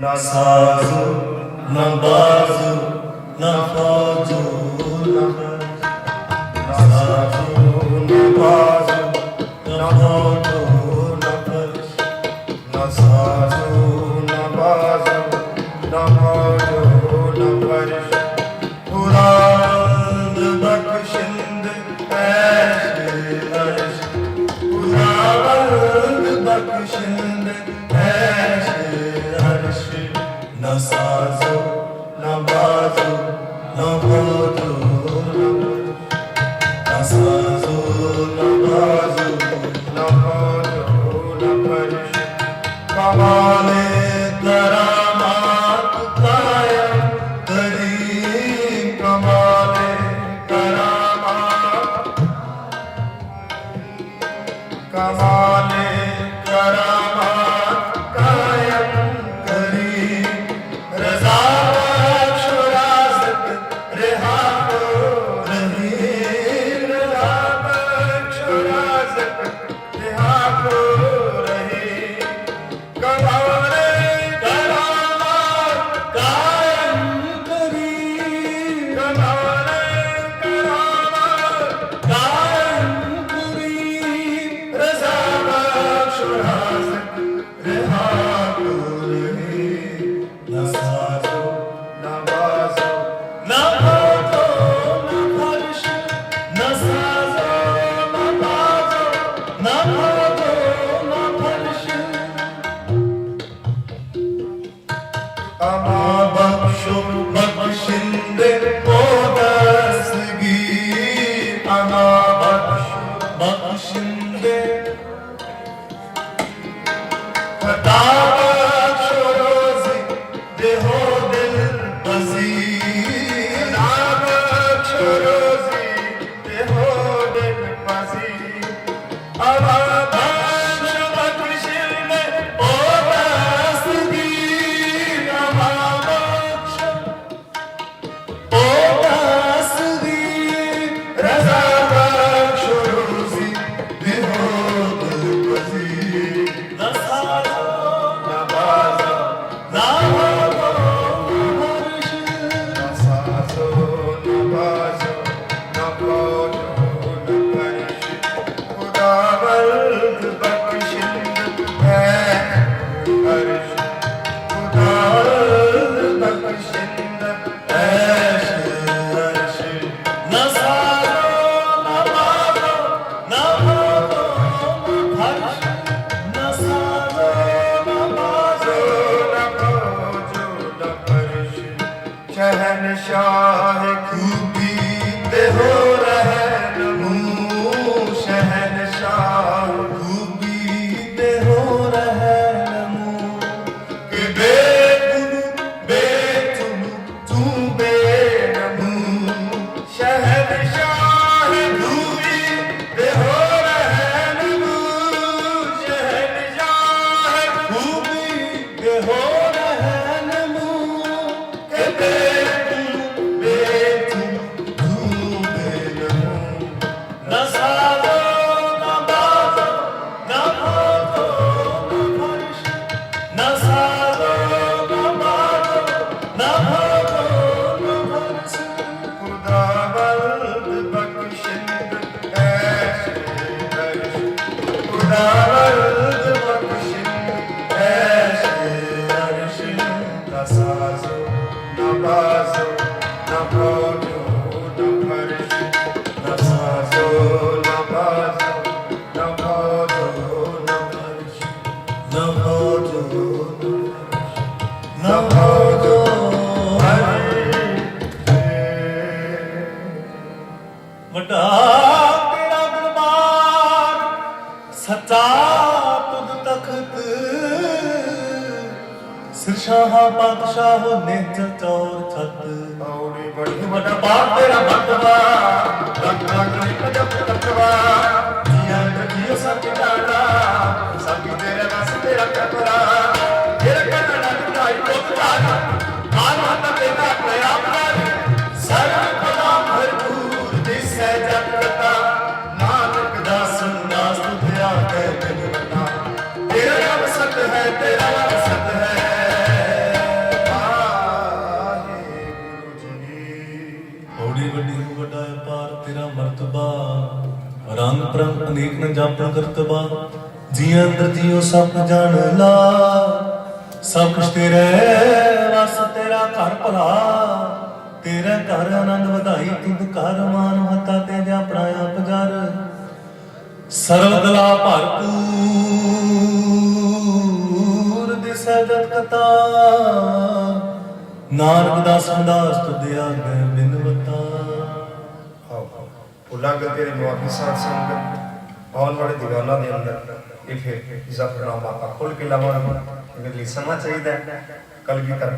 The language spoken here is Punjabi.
ਨਾ ਸਾਜ਼ੂ ਨਾ ਬਾਜ਼ੂ ਨਾ ਫੌਜੂ ਨਾ ਨਾ ਸਾਜ਼ੂ ਨਾ ਬਾਜ਼ੂ ਨਾ ਫੌਜੂ ਨਾ ਫਰਸ਼ ਨਾ ਸਾਜ਼ੂ ਨਾ ਬਾਜ਼ੂ ਨਾ ਫੌਜੂ ਨਾ ਫਰਸ਼ ਕੁਰਾਨ ਬਖਸ਼ਿੰਦ ਐਸ਼ੇ ਅਰਸ਼ ਕੁਰਾਨ ਬਖਸ਼ਿੰਦ ਐਸ਼ੇ ਅਰਸ਼ ਨਾ ਨਾ ਬਾਜ਼ੋ, ਨਾ ਫੌਜੋ ਨਾ ਸਾਜ਼ੋ, ਨਾ ਬਾਜ਼ੋ, ਨਾ ਫੌਜੋ ਨਾ ਫਰਸ਼ ਕਮਾਲੇ ਕਰਾਮਾਤ ਕਾਇਮ ਕਰੀਮ ਕਮਾਲੇ ਕਰਾਮਾਤ ਕਮਾਲੇ şimdi odası gibi ana bak bak şimdi kadar çorozi deho dil bazi kadar çorozi deho dil bazi ama है की ਵੱਡਾ ਤੇਰਾ ਦਰਬਾਰ? ਸੱਚਾ ਤੁਧ ਤਖਤ। ਸਿਰਸ਼ਾਹ ਬਾਦਸ਼ਾਹ ਨਿਤ ਚੌਰ ਛਤ। ਔੜੀ ਬੜੀ ਵੱਡਾ ਬਾਪ ਤੇਰਾ ਮਤਵਾ ਲੱਖ ਲੱਖ ਨਹੀਂ ਜਪ ਤਕਵਾ ਜੀਆਂ ਜੀਓ ਸੱਚ ਜਾਣਾ ਬੌੜੀ ਵੱਡੀ ਵੱਡਾ ਪਾਰ ਤੇਰਾ ਮਰਤਬਾ ਰੰਗ ਪ੍ਰੰਗ ਅਨੇਕ ਨ ਜਾਪਣ ਕਰਤਬਾ ਜੀਆਂ ਅੰਦਰ ਜੀਓ ਸਭ ਜਾਣ ਲਾ ਸਭ ਕੁਛ ਤੇਰੇ ਵਸ ਤੇਰਾ ਘਰ ਭਲਾ। ਤੇਰਾ ਘਰ ਆਨੰਦ ਵਧਾਈ, ਤੁਧ ਘਰ ਮਾਨ ਹਤਾ ਤੇ ਜਾ ਆਪਣਾ ਆਪ ਜਰ ਸਰਬ ਦਲਾ ਭਰਪੂਰ ਦਿਸੈ ਜਗਤ ਨਾਨਕ ਦਾ ਸੰਦਾਸ ਤੁਧਿਆ ਮੈਂ ਭੁੱਲਾਂਗੇ ਤੇਰੇ ਮੁਆਫੀ ਸਾਧ ਸੰਗਤ, ਆਉਣ ਵਾਲੇ ਦੀਵਾਨਾਂ ਦੇ ਅੰਦਰ। ਇਹ ਫਿਰ ਜ਼ਫਰਨਾਮਾ ਆਪਾਂ ਕੇ ਲਾਵਾਂਗੇ ਇਹਦੇ ਲਈ ਸਮਾਂ ਚਾਹੀਦਾ ਹੈ। ਕਲਗੀ ਕਰ